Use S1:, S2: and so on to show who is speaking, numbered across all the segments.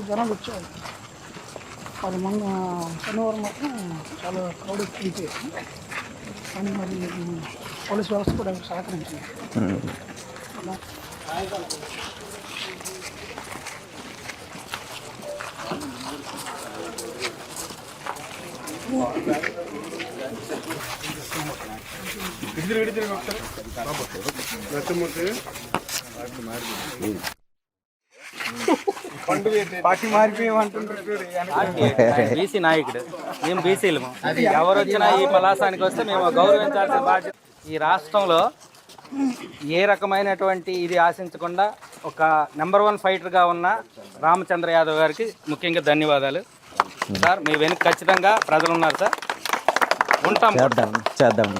S1: జనాలు వచ్చారు మరి మొన్న శనివారం మాత్రం చాలా క్రౌడ్ ఎక్కువ కానీ మరి పోలీస్ వ్యవస్థ కూడా సహకరించింది అలా
S2: బీసీ నాయకుడు. మేము బీసీలము ఎవరు వచ్చినా ఈ పలాసానికి వస్తే మేము గౌరవించాల్సిన బాధ్యత. ఈ రాష్ట్రంలో ఏ రకమైనటువంటి ఇది ఆశించకుండా ఒక నెంబర్ వన్ ఫైటర్గా ఉన్న రామచంద్ర యాదవ్ గారికి ముఖ్యంగా ధన్యవాదాలు. సార్ మీ వెనుక ఖచ్చితంగా ప్రజలు ఉన్నారు సార్. ఉంటాం.
S3: చేద్దాం చేద్దాం.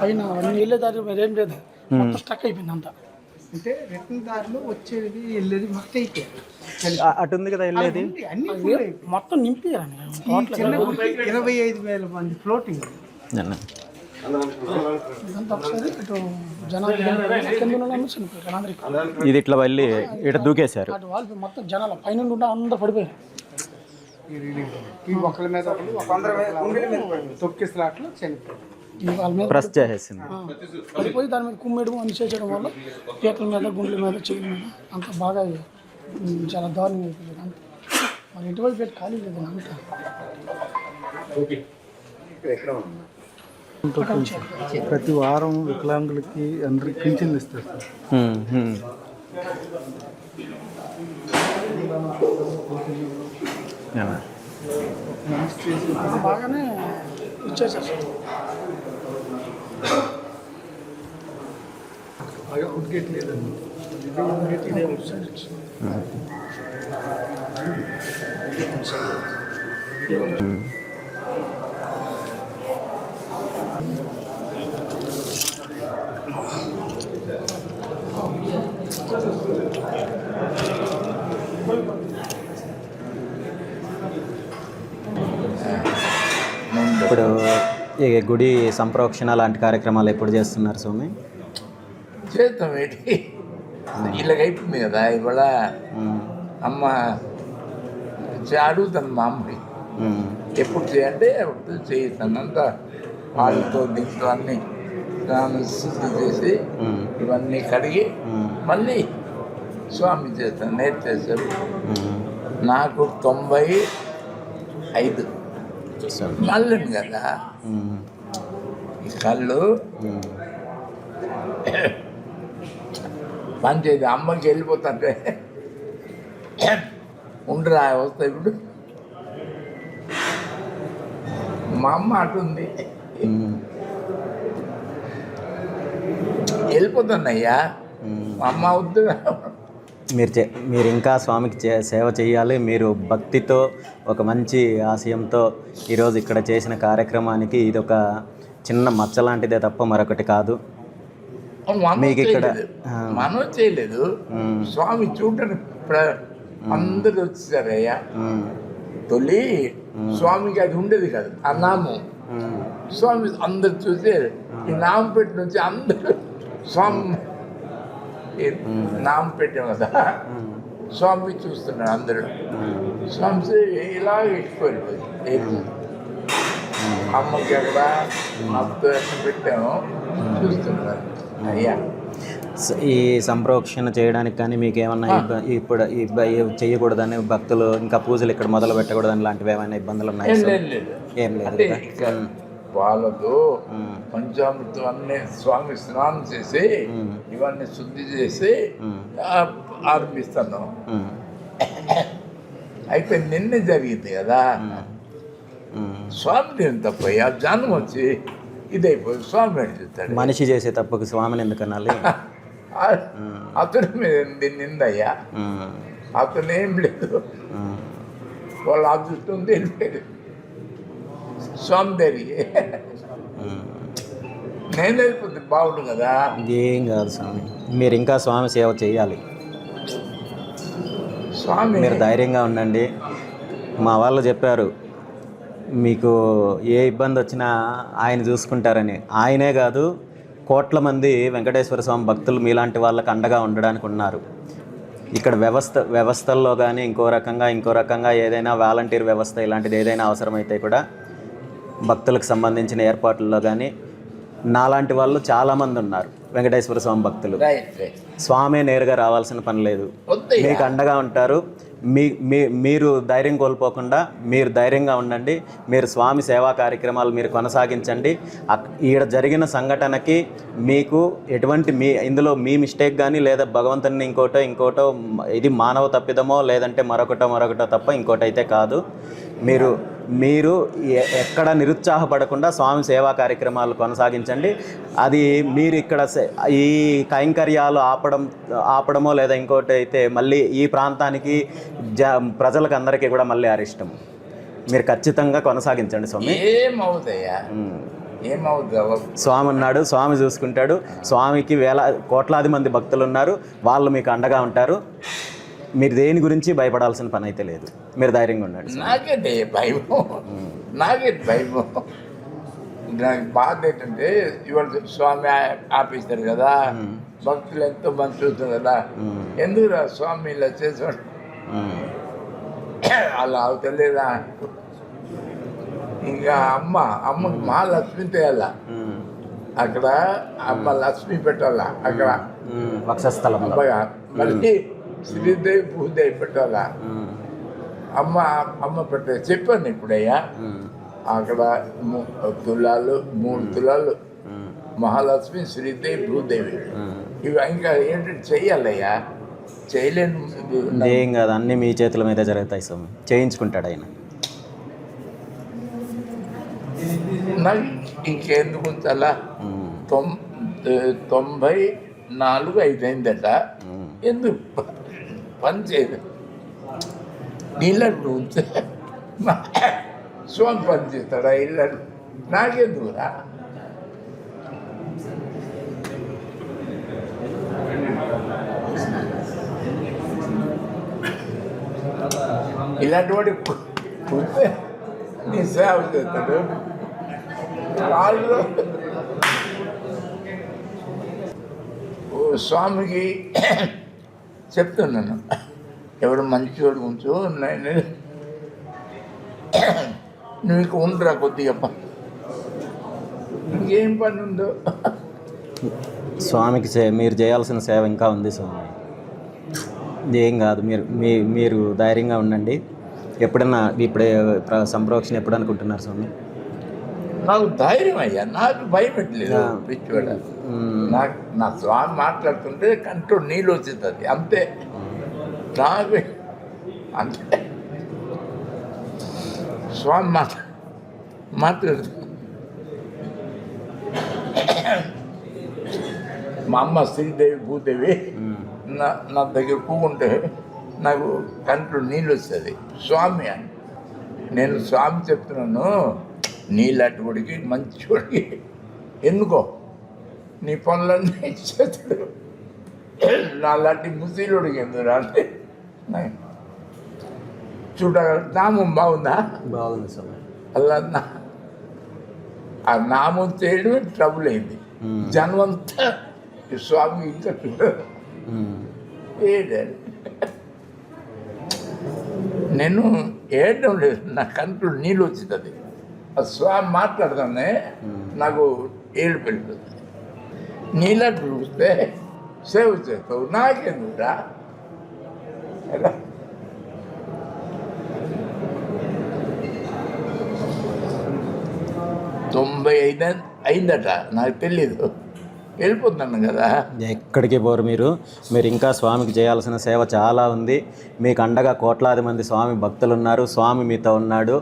S1: పైన వెళ్ళే దారి మరి ఏం లేదు మొత్తం స్టక్ అయిపోయింది అంతా
S4: అంటే రిటర్న్ దారిలో వచ్చేది వెళ్ళేది? మొత్తం అయిపోయారు
S3: అటు ఉంది కదా వెళ్ళేది
S4: అన్ని
S1: మొత్తం
S4: చిన్న ఇరవై ఐదు వేల మంది ఫ్లోటింగ్
S3: ఇది ఇట్లా వెళ్ళి ఇట దూకేశారు.
S1: మొత్తం జనాలు పైన అందరూ పడిపోయారు.
S4: ఈ ఒకరి మీద ఒకరి తొక్కిసలాట్లో చనిపోయారు.
S1: ఈ వాళ్ళ మీద
S3: ప్రెస్ చేసేసింది
S1: పడిపోయి దాని మీద కుమ్మేయడం అన్ని చేసేయడం వల్ల పీకల మీద గుండెల మీద చెయ్యి మీద అంత బాగా చాలా దారుణంగా అయిపోయింది. అంత మరి ఎటువంటి పెట్టి ఖాళీ లేదు అంతా.
S5: ప్రతి వారం వికలాంగులకి అందరికి పింఛన్లు ఇస్తారు సార్.
S3: హ్మ్, హ్మ్. యా.
S1: అంత బాగానే ఇచ్చేసారు సార్.
S3: ఇప్పుడు ఈ గుడి సంప్రోక్షణ లాంటి కార్యక్రమాలు ఎప్పుడు చేస్తున్నారు స్వామి?
S6: చేద్దాం ఏంటి? అయిపోయింది కదా ఇవాళ అమ్మ అడుగుతాను మా అమ్మని. ఎప్పుడు చేయంటే అప్పుడు చేయిస్తాను. అంతా వాళ్ళతో దీంతో అన్ని స్నానం శుద్ధి చేసి ఇవన్నీ కడిగి మళ్ళీ స్వామి చేస్తాను నేర్చు చేశారు
S3: హ్మ్.
S6: నాకు తొంభై ఐదు.
S3: సరే.
S6: మళ్ళీ కదా. ఈ కళ్ళు పనిచేది అమ్మకి వెళ్ళిపోతుంటే. ఉండరా వస్తే ఇప్పుడు. మా అమ్మ అటుంది.
S3: హ్మ్,
S6: వెళ్ళిపోతున్నాయ్యా మా అమ్మ వద్దు
S3: మీరు చే మీరు ఇంకా స్వామికి చే సేవ చేయాలి. మీరు భక్తితో ఒక మంచి ఆశయంతో ఈరోజు ఇక్కడ చేసిన కార్యక్రమానికి ఇది ఒక చిన్న మచ్చ లాంటిదే తప్ప మరొకటి కాదు. మీకు ఇక్కడ.
S6: మనం చేయలేదు. స్వామి చూడడానికి ప్ర- అందరు వచ్చేసారయ్యా. తొలి స్వామికి అది ఉండేది కాదు. ఆ నామం. స్వామి అందరు చూసారు. ఈ నామపేట నుంచి అందరూ స్వామి ఈ నామపేట కదా. స్వామి చూస్తున్నారు అందరూ. స్వామి ఇలా ఎక్కువైపోయింది అమ్మకి అక్కడ ఎక్కడ పెట్టాము చూస్తున్నారు అయ్యా.
S3: ఈ సంప్రోక్షణ చేయడానికి కానీ మీకు ఏమన్నా ఇప్పుడు చేయకూడదని భక్తులు ఇంకా పూజలు ఇక్కడ మొదలు పెట్టకూడదని లాంటివి ఏమైనా ఇబ్బందులు ఉన్నాయి
S6: ఏం లేదు లేదు
S3: లేదు మ్మ్.
S6: పంచామృతం అన్ని స్వామి స్నానం చేసి. ఇవన్నీ శుద్ధి చేసి ఆరంభిస్తాను. అయితే నిన్న జరిగింది కదా. స్వామి నేను తప్పయ్యా? జనం వచ్చి ఇదైపోయి స్వామి అడుగుతాడు
S3: మనిషి చేసే తప్పుకు స్వామిని ఎందుకు అనాలి?
S6: అతని మీద నిందయ్యా. అతను ఏం లేదు. వాళ్ళ అదృష్టం తెలిపేది స్వామి దగ్గరికి నేను వెళ్ళిపోతే బాగుండు కదా?
S3: ఏం కాదు స్వామి. మీరు ఇంకా స్వామి సేవ చేయాలి.
S6: స్వామి.
S3: మీరు ధైర్యంగా ఉండండి. మా వాళ్ళు చెప్పారు మీకు ఏ ఇబ్బంది వచ్చినా ఆయన చూసుకుంటారని. ఆయనే కాదు కోట్ల మంది వెంకటేశ్వర స్వామి భక్తులు మీలాంటి వాళ్ళకి అండగా ఉండడానికి ఉన్నారు. ఇక్కడ వ్యవస్థ వ్యవస్థల్లో కానీ ఇంకో రకంగా ఇంకో రకంగా ఏదైనా వాలంటీర్ వ్యవస్థ ఇలాంటిది ఏదైనా అవసరమైతే కూడా భక్తులకు సంబంధించిన ఏర్పాట్లలో కానీ నాలాంటి వాళ్ళు చాలామంది ఉన్నారు. వెంకటేశ్వర స్వామి భక్తులు. స్వామి నేరుగా రావాల్సిన పని లేదు. మీకు అండగా ఉంటారు. మీ మీ మీరు ధైర్యం కోల్పోకుండా మీరు ధైర్యంగా ఉండండి. మీరు స్వామి సేవా కార్యక్రమాలు మీరు కొనసాగించండి. ఈడ జరిగిన సంఘటనకి మీకు ఎటువంటి మీ ఇందులో మీ మిస్టేక్ కానీ లేదా భగవంతుని ఇంకోటో ఇంకోటో ఇది మానవ తప్పిదమో లేదంటే మరొకటో మరొకటో తప్ప ఇంకోటి అయితే కాదు. మీరు మీరు ఎక్కడ నిరుత్సాహపడకుండా స్వామి సేవా కార్యక్రమాలు కొనసాగించండి. అది మీరు ఇక్కడ ఈ కైంకర్యాలు ఆపడం ఆపడమో లేదా ఇంకోటి అయితే మళ్ళీ ఈ ప్రాంతానికి జ ప్రజలకు అందరికీ కూడా మళ్ళీ అరిష్టం మీరు ఖచ్చితంగా కొనసాగించండి స్వామి.
S6: ఏమవుతాయా
S3: స్వామి ఉన్నాడు స్వామి చూసుకుంటాడు. స్వామికి వేల కోట్లాది మంది భక్తులు ఉన్నారు. వాళ్ళు మీకు అండగా ఉంటారు. మీరు దేని గురించి భయపడాల్సిన పని అయితే లేదు. మీరు ధైర్యంగా ఉండండి
S6: నాకేంటి భయం నాకేంటి భయం నాకు బాధ ఏంటంటే ఇవాళ స్వామి ఆపేస్తారు కదా. భక్తులు ఎంతో మంది చూస్తారు కదా. ఎందుకురా స్వామి ఇలా చేసాడు. అలా అవుతలేదా? ఇంకా అమ్మ అమ్మకి మా లక్ష్మి తేయాల. అక్కడ అమ్మ లక్ష్మి పెట్టాలా? అక్కడ. మళ్ళీ శ్రీదేవి భూదేవి పెట్టాలా. అమ్మ అమ్మ పెట్టే చెప్పాను ఇప్పుడయ్యా. అక్కడ తులాలు మూడు తులాలు. మహాలక్ష్మి శ్రీదేవి భూదేవి. ఇవి ఇంకా ఏంటంటే చెయ్యాలయ్యా చేయలేను
S3: ఏం కాదు అన్నీ మీ చేతుల మీద జరుగుతాయి స్వామి చేయించుకుంటాడు ఆయన
S6: నాకు ఇంకెందుకు ఉంచాలా
S3: ఉమ్.
S6: తొం తొంభై నాలుగు ఐదైందట
S3: ఉమ్.
S6: ఎందుకు ప- పని చేయదు నీళ్ళట్టు ఉంటే మా స్వామి పని చేస్తాడా ఇళ్ళట్టు నాకెందుకురా ఇలాంటి వాడి ఉంటే నీ సేవ చేస్తాడు వాళ్ళు ఓ స్వామికి చెప్తున్నాను ఎవడు మంచివాడు ఉంచో నేను నువ్వు ఇక ఉండరా కొద్దిగా ఇంకేం పని ఉందో.
S3: స్వామికి సే మీరు చేయాల్సిన సేవ ఇంకా ఉంది స్వామి. ఏం కాదు మీరు మీ మీరు ధైర్యంగా ఉండండి. ఎప్పుడన్నా ఇప్పుడే ప్ర- సంప్రోక్షణ ఎప్పుడు అనుకుంటున్నారు స్వామి?
S6: నాకు ధైర్యం అయ్యా. నాకు భయం పెట్టలేదు
S3: ఆ.
S6: పిచ్చివాడ. నాకు నా స్వామి మాట్లాడుతుంటే కంట్లో నీళ్ళు వచ్చేది అంతే. నాకు అంతే. స్వామి మాట మాట్లాడు. మా అమ్మ శ్రీదేవి భూదేవి నా నా దగ్గర కూకుంటే నాకు కంట్లో నీళ్ళు వస్తుంది స్వామి అని. నేను స్వామి చెప్తున్నాను. నీళ్ళటివాడికి మంచివాడికి. ఎన్నుకో నీ పనులన్నీ చేస్తాడు నాలాంటి ముసీలుడికి ఎందుకు అంటే చూడగల నామం బాగుందా?
S3: బాగుంది స్వామి
S6: అలా ఆ నామం చేయడమే ట్రబుల్ అయింది. జన్మంతా స్వామి ఇంకా చూడదు. ఏడాడు నేను ఏడడం లేదు నా కంట్లో నీళ్ళు వచ్చింది స్వామి మాట్లాడదానే నాకు ఏడు పెడుతుంది నీళ్ళట్టు చూస్తే సేవ చేస్తావు నాకెందుకురా ఎలా తొంభై ఐదు అయిందట నాకు తెలీదు వెళ్ళిపోతున్నాను కదా.
S3: ఎక్కడికి పోరు మీరు? మీరు ఇంకా స్వామికి చేయాల్సిన సేవ చాలా ఉంది. మీకు అండగా కోట్లాది మంది స్వామి భక్తులు ఉన్నారు స్వామి మీతో ఉన్నాడు.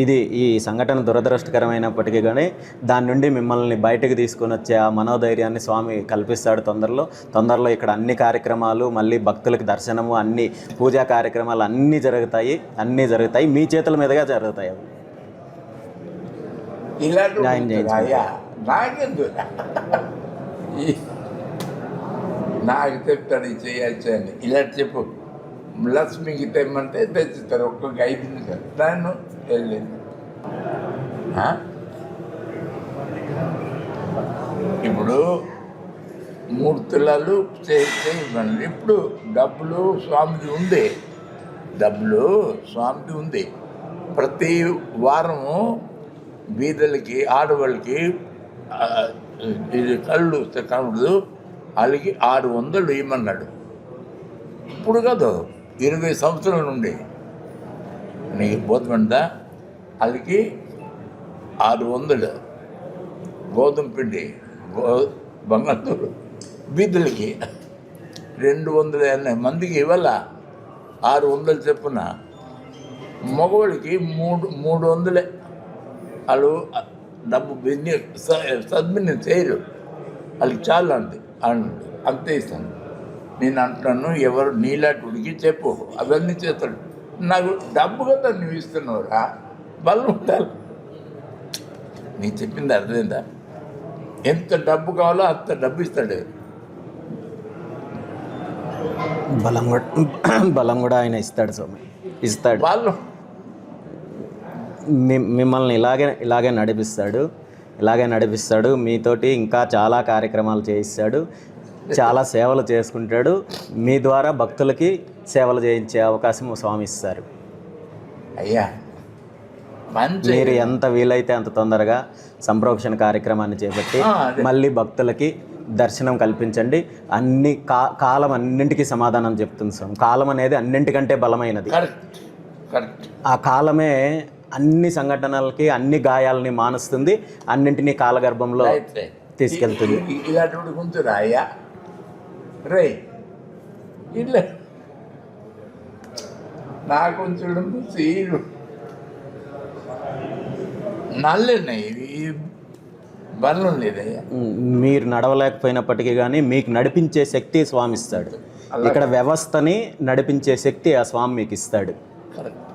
S3: ఇది ఈ సంఘటన దురదృష్టకరమైనప్పటికీ కానీ దాని నుండి మిమ్మల్ని బయటకు తీసుకొని వచ్చే ఆ మనోధైర్యాన్ని స్వామి కల్పిస్తాడు తొందరలో. తొందరలో ఇక్కడ అన్ని కార్యక్రమాలు మళ్ళీ భక్తులకు దర్శనము అన్ని పూజా కార్యక్రమాలు అన్నీ జరుగుతాయి. అన్నీ జరుగుతాయి. మీ చేతుల మీదుగా జరుగుతాయి అవి.
S6: ఇలాంటి నాకెందుకు నాకు చెప్తాడు ఇది చేయొచ్చు అని ఇలా చెప్పు. లక్ష్మికి తెమ్మంటే తెచ్చుతారు ఒక్కొక్క ఐదు నిమిషాలు. దాన్ని వెళ్ళింది ఇప్పుడు మూడు తులాలు చేయమన్నారు. ఇప్పుడు డబ్బులు స్వామిది ఉంది. డబ్బులు స్వామిది ఉంది. ప్రతి వారము బీదలకి ఆడవాళ్ళకి ఇది కళ్ళు కనబడదు వాళ్ళకి ఆరు వందలు ఇవ్వమన్నాడు ఇప్పుడు కాదు ఇరవై సంవత్సరాల నుండి. నీకు బోధమందా వాళ్ళకి ఆరు వందలు గోధుమ పిండి గో బంగారు బీదులకి రెండు వందల ఎనభై మందికి ఇవ్వాల? ఆరు వందలు చెప్పున. మగవాళ్ళకి మూడు మూడు వందలే. వాళ్ళు డబ్బు బిజినెస్ సద్మిని చేయరు. వాళ్ళకి చాలా అంది అన్నాడు అంతే ఇస్తాను. నేను అంటున్నాను ఎవరు నీలాంటి ఉడికి చెప్పు. అవన్నీ చేస్తాడు. నాకు డబ్బు కదా నువ్వు ఇస్తున్నావురా. బలం ఉండాలి. నీ చెప్పింది అర్థమైందా? ఎంత డబ్బు కావాలో అంత డబ్బు ఇస్తాడు.
S3: బలం కూడా బలం కూడా ఆయన ఇస్తాడు స్వామి. ఇస్తాడు.
S6: వాళ్ళు
S3: మిమ్మల్ని ఇలాగే ఇలాగే నడిపిస్తాడు. ఇలాగే నడిపిస్తాడు. మీతోటి ఇంకా చాలా కార్యక్రమాలు చేయిస్తాడు. చాలా సేవలు చేసుకుంటాడు. మీ ద్వారా భక్తులకి సేవలు చేయించే అవకాశం స్వామి ఇస్తారు.
S6: అయ్యా
S3: మీరు ఎంత వీలైతే అంత తొందరగా సంప్రోక్షణ కార్యక్రమాన్ని చేపట్టి. మళ్ళీ భక్తులకి దర్శనం కల్పించండి. అన్ని కా కాలం అన్నింటికీ సమాధానం చెప్తుంది స్వామి. కాలం అనేది అన్నింటికంటే బలమైనది. ఆ కాలమే అన్ని సంఘటనలకి అన్ని గాయాలని మానుస్తుంది అన్నింటినీ కాలగర్భంలో తీసుకెళ్తుంది.
S6: ఇలాంటి కొంచెం రే ఇట్లా నా కొంచెం సీరు. నల్లన్నాయి ఈ బలం లేదయ్యా.
S3: ఉమ్, మీరు నడవలేకపోయినప్పటికీ కానీ మీకు నడిపించే శక్తి స్వామి ఇస్తాడు. ఇక్కడ వ్యవస్థని నడిపించే శక్తి ఆ స్వామి మీకు ఇస్తాడు.
S6: కరెక్ట్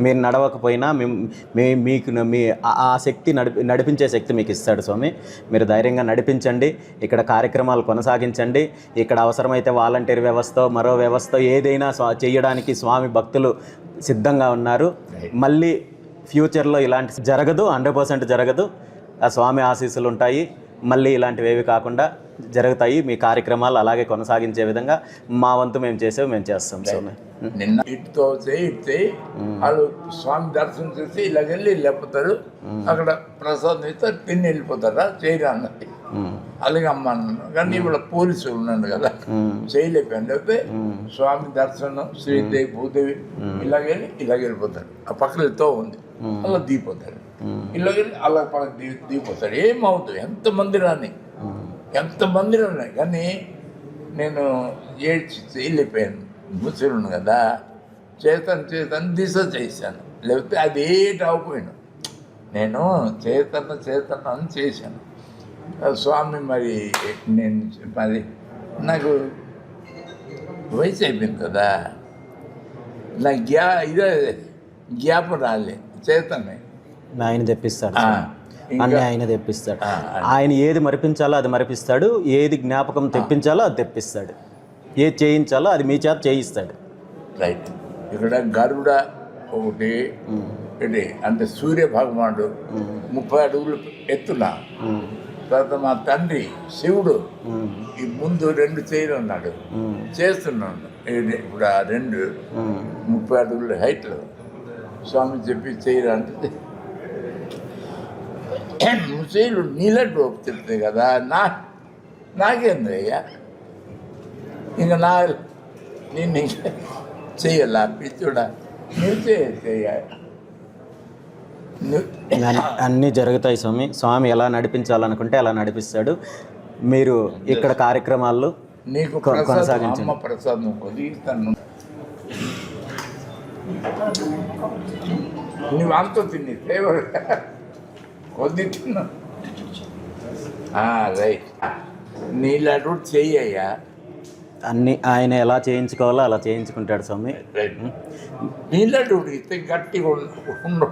S3: మీరు నడవకపోయినా మేము మీ మీకు మీ ఆ- శక్తి నడిపి నడిపించే శక్తి మీకు ఇస్తాడు స్వామి. మీరు ధైర్యంగా నడిపించండి ఇక్కడ కార్యక్రమాలు కొనసాగించండి ఇక్కడ అవసరమైతే వాలంటీర్ వ్యవస్థ మరో వ్యవస్థ ఏదైనా స్వా చేయడానికి స్వామి భక్తులు సిద్ధంగా ఉన్నారు. మళ్ళీ ఫ్యూచర్లో ఇలాంటి జరగదు హండ్రెడ్ పర్సెంట్ జరగదు. ఆ స్వామి ఆశీస్సులు ఉంటాయి. మళ్ళీ ఇలాంటివి ఏవి కాకుండా జరుగుతాయి. మీ కార్యక్రమాలు అలాగే కొనసాగించే విధంగా మా వంతు మేము చేసేవి మేము చేస్తాం స్వామి
S6: నిన్న ఇటుతో చేయి ఇటు చేయి. వాళ్ళు స్వామి దర్శనం చేసి ఇలాగెళ్ళి వెళ్ళిపోతారు అక్కడ ప్రసాదం ఇస్తారు తిని వెళ్ళిపోతారా? చేయరా అన్నది. అలాగే అమ్మ అన్నాను కానీ ఇవాళ పోలీసులు ఉన్నాను కదా. చేయలేకపోయాను అయితే స్వామి దర్శనం శ్రీదేవి భూదేవి ఇలాగెళ్ళి ఇలాగ వెళ్ళిపోతారు. ఆ పక్కన తో ఉంది. అలా దిగిపోతారు. ఇలాగెళ్ళి అలా పక్కన దిగి దిగిపోతారు. ఏమవుతుంది ఎంతమంది రాని ఎంతమంది ఉన్నాయి కానీ నేను ఏడ్చి చేయలేకపోయాను ముసలును కదా. చేతను చేతను దిశ చేశాను. లేకపోతే అది ఏటి అవ్వపోయాను నేను చేతన చేతన అని చేశాను. స్వామి మరి నేను మరి నాకు వయసు అయిపోయింది కదా. నా గ్యా ఇదే జ్ఞాపం రాలే. చేతనే.
S3: ఆయన తెప్పిస్తాడు
S6: ఆ,
S3: అన్నీ ఆయన తెప్పిస్తాడు. ఆయన ఏది మరిపించాలో అది మరిపిస్తాడు. ఏది జ్ఞాపకం తెప్పించాలో అది తెప్పిస్తాడు. ఏది చేయించాలో అది మీ చేత చేయిస్తాడు.
S6: రైట్. ఇక్కడ గరుడ ఒకటి ఇది అంటే సూర్య భగవానుడు ముప్పై అడుగులు ఎత్తున తర్వాత మా తండ్రి శివుడు ఈ ముందు రెండు చేయలు ఉన్నాడు.
S3: ఉమ్,
S6: చేస్తున్నాడు. ఇప్పుడు ఆ రెండు. ముప్పై అడుగుల హైట్లో. స్వామి చెప్పి చేయరంటే ముసైలు నీళ్ళట్టు చెప్తాయి కదా నా నాకేంది అయ్యా ఇంకా నా నేను చెయ్యాలా? పిచ్చుడా? నువ్వు చేయ చెయ్య ను-
S3: అన్- అన్నీ జరుగుతాయి స్వామి. స్వామి ఎలా నడిపించాలనుకుంటే అలా నడిపిస్తాడు. మీరు ఇక్కడ కార్యక్రమాల్లో
S6: నీకు
S3: కొనసాగించండి.
S6: ప్రసాదం నువ్వు అంత తిని ఫేవర్ కొద్ది తిన్నా. రైట్. నీళ్ళటు చెయ్యయ్యా
S3: అన్ని ఆయన ఎలా చేయించుకోవాలో అలా చేయించుకుంటాడు స్వామి.
S6: రైట్. నీళ్ళటు ఇస్తే గట్టిగా ఉండ-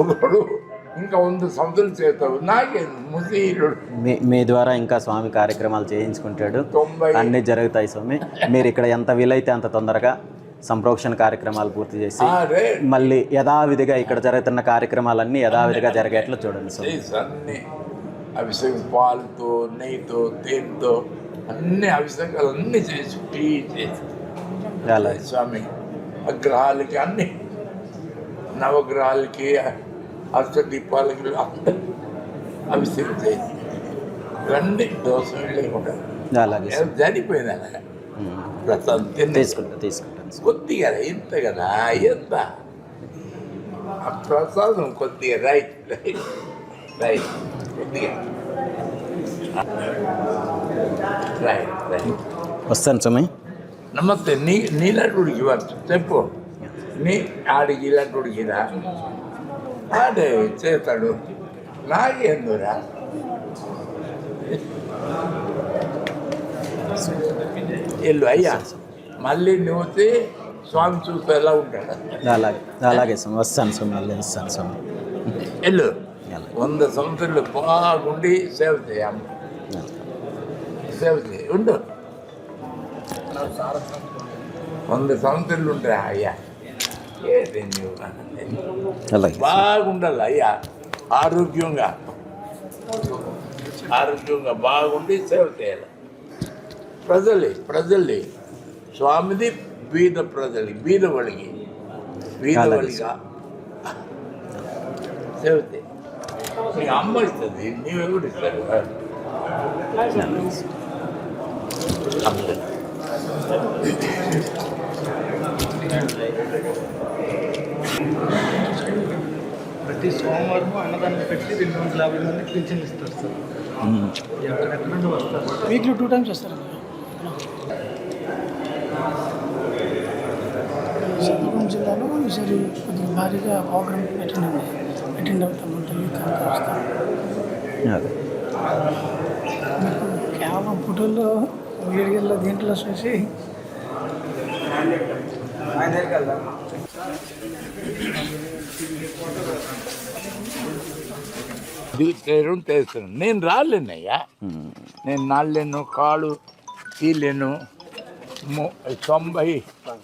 S6: ఉండడు ఇంకా ಒಂದು సంవత్సరం చేస్తావు. నాకే
S3: మీ మీ ద్వారా ఇంకా స్వామి కార్యక్రమాలు చేయించుకుంటాడు. అన్నీ జరుగుతాయి స్వామి. మీరు ఇక్కడ ఎంత వీలైతే అంత తొందరగా సంప్రోక్షణ కార్యక్రమాలు పూర్తి చేసి మళ్ళీ యథావిధిగా ఇక్కడ జరుగుతున్న కార్యక్రమాలన్నీ యథావిధిగా జరిగేట్లు చూడండి
S6: చేసి అన్ని అభిషేకం పాలతో నెయ్యితో తేనెతో అన్ని అభిషేకాలు అన్ని చేసి టీ చేసి. స్వామి అగ్రహాలకి అన్ని నవగ్రహాలకి అష్టదీపాలకి అభిషేకం చేసి. ఇవన్నీ దోషం లేకుండా. జరిపోయింది అలాగా
S3: తీసుకుంటా తీసుకుంటాను స్వామి.
S6: కొద్దిగా ఇంత కదా ఎంత? ఆ ప్రసాదం కొద్దిగా రైట్ రైట్ కొద్దిగా. Right right.
S3: వస్తాను స్వామి.
S6: నమస్తే నీ నీలాంటి ఇవ్వచ్చు చెప్పు. నీ ఆడికి ఇలాంటి ఉడికిరా ఆడే చేస్తాడు. నాకేందురా వెళ్ళు అయ్యా. మళ్ళీ నువ్వు స్వామి చూస్తే ఎలా ఉంటాడు.
S3: అలాగే అలాగే స్వామి. వస్తాను స్వామి మళ్ళీ వస్తాను స్వామి.
S6: వెళ్ళు. వంద సంవత్సరాలు బాగుండి సేవ చేయాలి. సేవ చేయి. ఉండు. వంద సంవత్సరాలు ఉంటాయి అయ్యా ఏది నువ్వు
S3: అలాగే
S6: బాగుండాలి అయ్యా ఆరోగ్యంగా. ఆరోగ్యంగా బాగుండి సేవ చేయాలి. ప్రజలే ప్రజల్ని స్వామిది బీద ప్రజలు. బీద
S3: అలాగే.
S6: వాళ్ళిగా సేవ చేయి నీ అమ్మ ఇస్తుంది నీవెవరు ఇస్తారు అమ్మ.
S5: ప్రతి సోమవారం అన్నదానం పెట్టి రెండు వందల యాభై మంది పింఛన్ ఇస్తారు సార్. ఎక్కడెక్కడ నుండి వస్తారు
S1: వీక్లీ టూ టైమ్స్ చేస్తారండి ఈసారి కొద్దిగా భారీగా ప్రోగ్రామ్ అటెండ్ అయింది అటెండ్ అవుతాం ఉంటాం యూత్ అంతా వస్తాం.
S3: అదే.
S1: మీకు కేవలం ఫోటోల్లో వీడియోల్లో దీంట్లో చూసి
S6: తీసేయడం చేస్తున్నాను నేను రాలేనయ్యా. నేను నాళ్ళేను కాళ్ళు తీలేను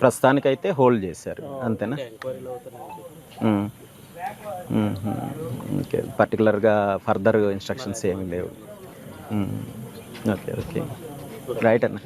S3: ప్రస్తుతానికైతే హోల్డ్ చేశారు అంతేనా. ఓకే పర్టికులర్గా ఫర్దర్ ఇన్స్ట్రక్షన్స్ ఏమీ లేవు. Okay okay. రైట్ అన్న.